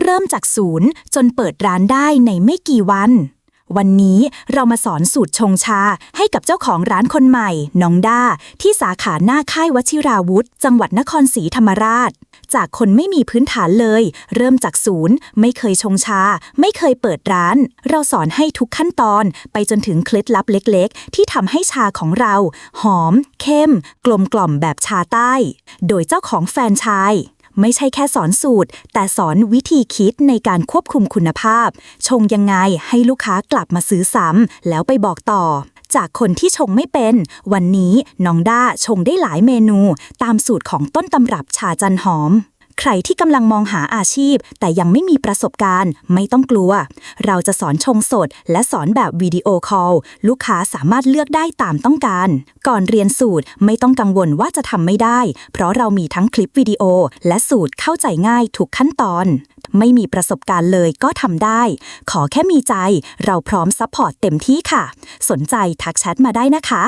เริ่มจากศูนย์จนเปิดร้านได้ในไม่กี่วัน วันนี้เรามาสอนสูตรชงชาให้กับเจ้าของร้านคนใหม่ น้องด้า ที่สาขาหน้าค่ายวชิราวุธ จังหวัดนครศรีธรรมราช จากคนไม่มีพื้นฐานเลย เริ่มจากศูนย์ ไม่เคยชงชา ไม่เคยเปิดร้าน เราสอนให้ทุกขั้นตอน ไปจนถึงเคล็ดลับเล็ก ๆ ที่ทำให้ชาของเรา หอม เข้ม กลมกล่อมแบบชาใต้ โดยเจ้าของแฟนชาย ไม่ใช่แค่สอนสูตร แต่สอนวิธีคิดในการควบคุมคุณภาพ ชงยังไงให้ลูกค้ากลับมาซื้อซ้ำแล้วไปบอกต่อ จากคนที่ชงไม่เป็น วันนี้น้องด้าชงได้หลายเมนู ตามสูตรของต้นตำรับชาจันหอม ใครที่กำลังมองหาอาชีพ แต่ยังไม่มีประสบการณ์ ไม่ต้องกลัว เราจะสอนชงสด และสอนแบบวิดีโอคอลลูกค้าสามารถเลือกได้ตามต้องการ ก่อนเรียนสูตรไม่ต้องกังวลว่าจะทำไม่ได้ เพราะเรามีทั้งคลิปวิดีโอ และสูตรเข้าใจง่ายทุกขั้นตอน ไม่มีประสบการณ์เลยก็ทำได้ ขอแค่มีใจ เราพร้อมซัพพอร์ตเต็มที่ค่ะ สนใจทักแชทมาได้นะคะ